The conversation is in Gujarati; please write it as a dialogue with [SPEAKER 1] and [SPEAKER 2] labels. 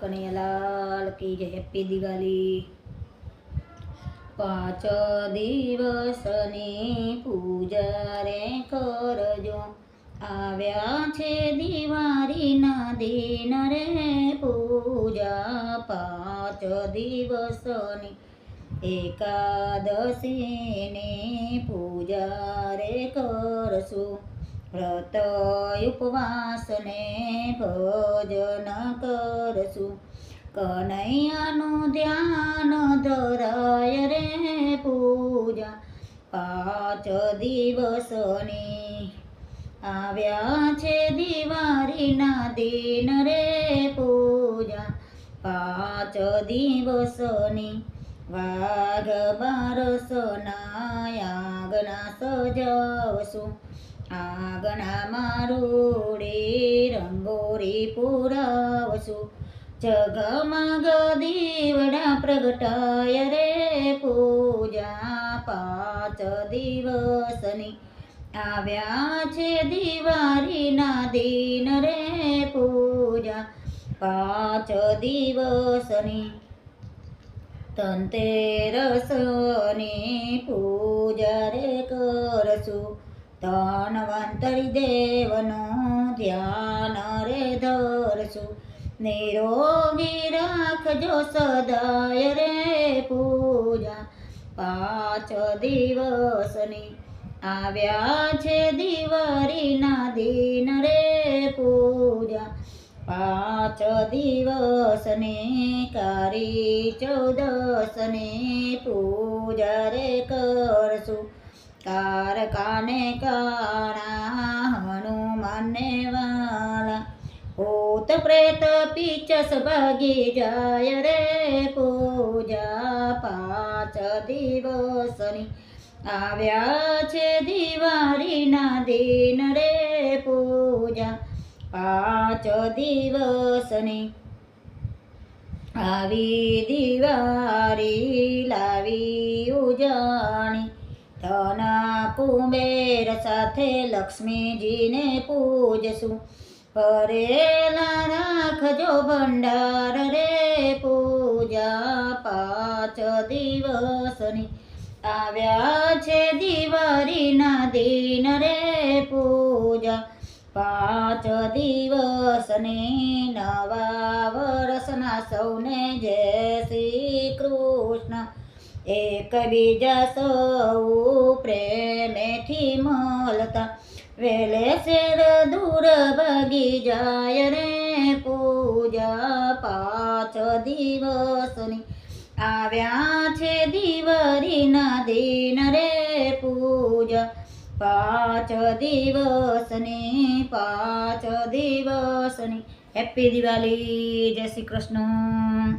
[SPEAKER 1] કનૈયાલાલ કી જય. હેપી દિવાળી પાંચ દિવસની પૂજા રે કરજો. આવ્યા છે દિવાળીના દિન રે પૂજા. પાંચ દિવસની એકાદશીની પૂજા રે કરશું. વ્રત ઉપવાસને ભોજન કરશું. કનૈયાનું ધ્યાન ધરાય રે પૂજા પાંચ દિવસની. આવ્યા છે દિવાળીના દિન રે પૂજા પાંચ દિવસની. વાઘ બારસના આગના સજાવશું. આગણા મારુડી રંગોળી પુરાવશું. જગમગ દીવડા પ્રગટાય રે પૂજા પાંચ દિવસની. આવ્યા છે દિવાળીના દિન રે પૂજા પાંચ દિવસની. તંતેરસની પૂજા રે ધનવંતરી દેવનું ધ્યાન રે ધરશું નિરોગી રાખજો સદાય રે પૂજા પાંચ દિવસની આવ્યા છે દિવાળીના દિન રે પૂજા પાંચ દિવસને કારી ચૌદસને પૂજા રે કરશું કારકાને કાણા હનુમાનને વાલા ભૂત પ્રેત પીચસ ભાગી જાય રે પૂજા પાંચ દિવસની આવ્યા છે દિવાળીના દિન રે પૂજા પાંચ દિવસની આવી દિવાળી લાવી ઉજાણી ધના કુંબેર સાથે લક્ષ્મીજીને પૂજશું. પરેલા રાખજો ભંડાર રે પૂજા પાંચ દિવસની. આવ્યા છે દિવાળીના દિન રે પૂજા પાંચ દિવસની. નવા વર્ષના સૌને જય શ્રી કૃષ્ણ. એકબીજા સૌ પ્રેમેથી મળતા. વેલે શેર દૂર ભગી જાય રે પૂજા પાંચ દિવસની. આવ્યા છે દિવાળીના દિન રે પૂજા પાંચ દિવસની પાંચ દિવસની. હેપી દિવાળી જય શ્રી કૃષ્ણ.